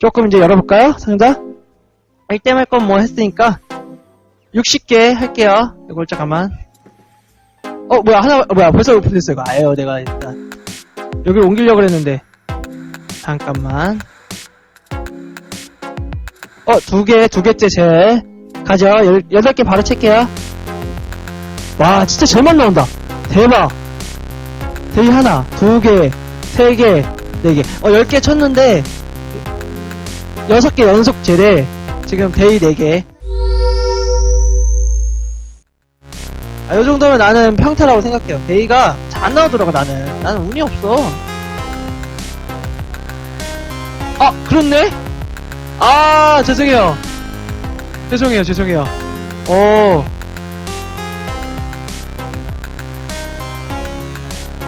조금 이제 열어볼까요? 상자? 1대 할건 뭐 했으니까 60개 할게요. 이걸 잠깐만. 어 뭐야 하나 어, 뭐야 벌써 오픈됐어 이거. 아유 내가 일단 여기를 옮기려고 했는데 잠깐만. 어 두 개 두 개째 제 가죠. 열, 여덟 개 바로 찰게요. 와 진짜 제만 나온다. 대박. 대이 하나, 두 개, 세 개, 네 개. 어, 열 개 쳤는데, 여섯 개 연속 제래. 지금 데이 네 개. 아, 요 정도면 나는 평타라고 생각해요. 데이가 잘 안 나오더라고, 나는. 나는 운이 없어. 아, 그렇네? 아, 죄송해요. 죄송해요, 죄송해요. 어.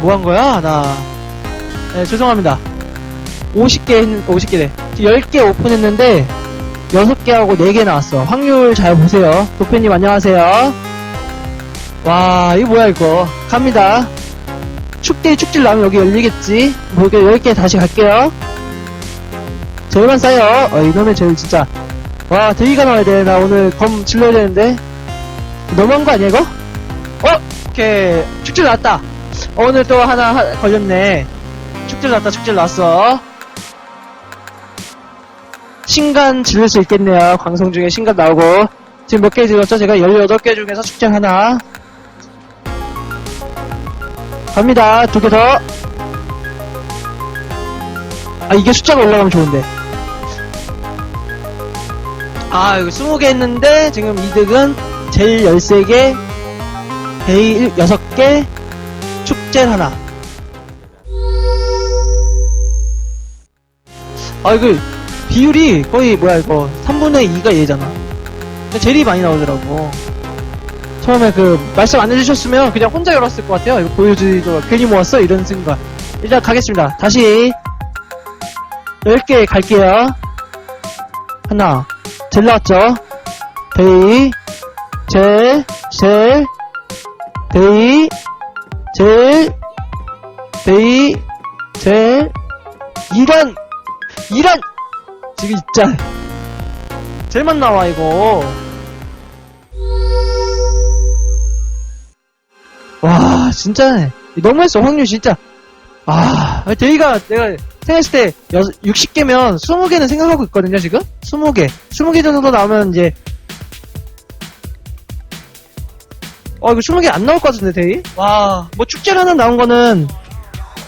뭐한 거야? 나. 네, 죄송합니다. 50개 했는, 50개래. 10개 오픈했는데, 6개하고 4개 나왔어. 확률 잘 보세요. 도표님 안녕하세요. 와, 이거 뭐야, 이거. 갑니다. 축대 축질 나면 여기 열리겠지? 뭐, 이게 10개 다시 갈게요. 제일만 쌓여. 어, 이놈의 제일 진짜. 와, 대기가 나와야 돼. 나 오늘 검 질러야 되는데. 너무한 거 아니야, 이거? 어? 오케이. 축질 나왔다. 오늘 또 하나 하- 걸렸네. 축질 났다, 축질 났어. 신간 지를 수 있겠네요. 방송 중에 신간 나오고. 지금 몇개 들었죠? 제가 18개 중에서 축질 하나. 갑니다. 두 개 더. 아, 이게 숫자가 올라가면 좋은데. 아, 이거 20개 했는데, 지금 이득은 제일 13개, 데이 6개, 축제 하나. 아, 이거, 비율이 거의, 뭐야, 이거, 3분의 2가 얘잖아. 근데 제일이 많이 나오더라고. 처음에 그, 말씀 안 해주셨으면 그냥 혼자 열었을 것 같아요. 이거 보여주기도 괜히 모았어? 이런 생각. 일단 가겠습니다. 다시, 10개 갈게요. 하나, 젤 나왔죠? 데이, 젤, 젤, 데이, 젤, 데이, 젤, 이런, 이런! 지금 진짜, 젤만 나와, 이거. 와, 진짜, 너무했어, 확률 진짜. 아, 데이가 내가 생각했을 때 60개면 20개는 생각하고 있거든요, 지금? 20개. 20개 정도 나오면 이제, 어, 이거 20개 안 나올 것 같은데, 데이? 와, 뭐 축제 하나 나온 거는,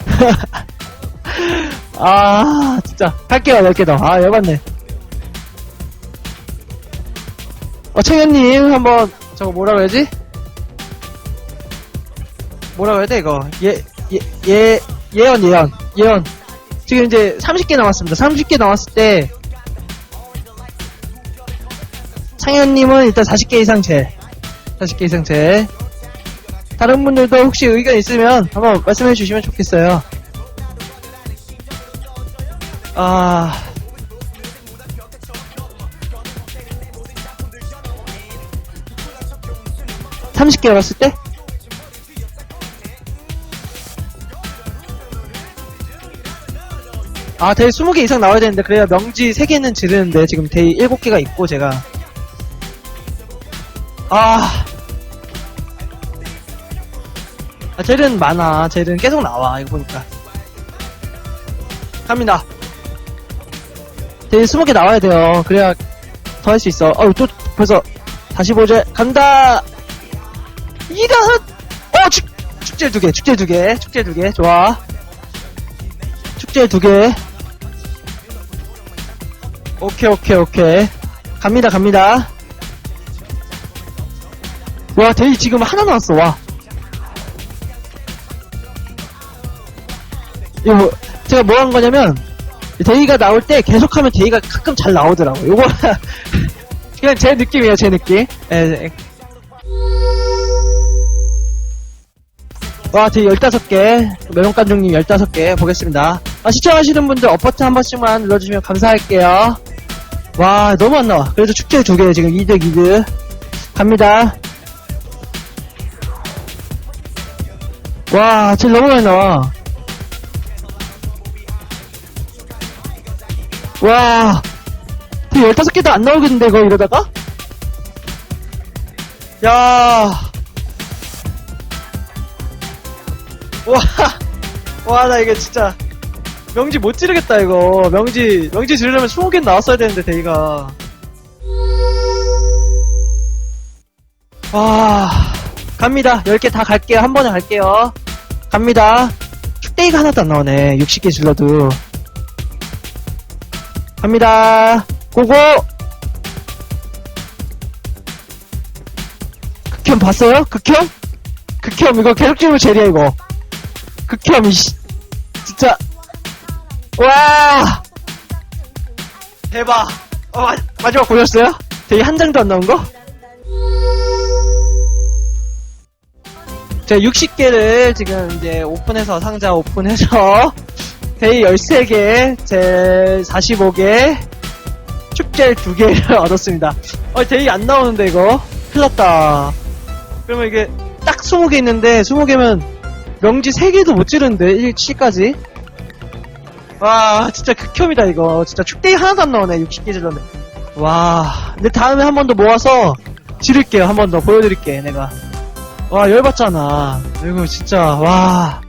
아, 진짜. 갈게요, 10개 더. 아, 열받네. 어, 청현님, 한번, 저거 뭐라 그래야지? 뭐라 그래야 돼, 이거? 예, 예, 예, 예언, 예언, 예언. 지금 이제 30개 남았습니다. 30개 나왔을 때, 창현님은 일단 40개 이상 제. 40개 이상 제. 다른 분들도 혹시 의견 있으면 한번 말씀해 주시면 좋겠어요. 아. (30개) 열었을 때 아, 데이 20개 이상 나와야 되는데, 그래야 명지 3개는 지르는데, 지금 데이 7개가 있고, 제가. 아. 아, 젤은 많아. 젤은 계속 나와, 이거 보니까. 갑니다. 데이 20개 나와야 돼요. 그래야 더 할 수 있어. 어우, 또, 벌써, 다시 보자. 간다! 이런! 어, 축, 축제 두 개, 축제 두 개, 축제 두 개, 좋아. 축제 두 개. 오케이, 오케이, 오케이. 갑니다, 갑니다. 와, 데이 지금 하나 나왔어, 와. 이거 뭐, 제가 뭐 한 거냐면, 데이가 나올 때 계속하면 데이가 가끔 잘 나오더라고. 요거, 그냥 제 느낌이에요, 제 느낌. 예, 예. 와, 데이 15개. 메론감독님 15개 보겠습니다. 아, 시청하시는 분들 어퍼트 한 번씩만 눌러주시면 감사할게요. 와, 너무 안 나와. 그래도 축제 두 개, 지금 2득, 2득. 갑니다. 와, 제일 너무 많이 나와. 와, 그 15개도 안 나오겠는데, 이거 이러다가? 야 와, 와, 나 이게 진짜, 명지 못 지르겠다, 이거. 명지, 명지 지르려면 20개 나왔어야 되는데, 데이가. 와, 갑니다. 10개 다 갈게요. 한 번에 갈게요. 갑니다. 축대이가 하나도 안 나오네. 60개 질러도. 갑니다. 고고! 극혐 봤어요? 극혐? 극혐, 이거 계속 찍으면 제리야, 이거. 극혐, 이씨. 진짜. 와! 대박. 어, 마, 마지막 보셨어요? 되게 한 장도 안 나온 거? 제가 60개를 지금 이제 오픈해서 상자 오픈해서 데이 13개, 제 45개, 축제 2개를 얻었습니다. 어, 데이 안 나오는데 이거? 큰일 났다. 그러면 이게 딱 20개 있는데 20개면 명지 3개도 못 지르는데? 1치까지? 와 진짜 극혐이다 이거. 진짜 축대이 하나도 안 나오네 60개 질렀네 와 근데 다음에 한 번 더 모아서 지를게요. 한 번 더 보여드릴게 내가. 와 열받잖아. 이거 진짜. 와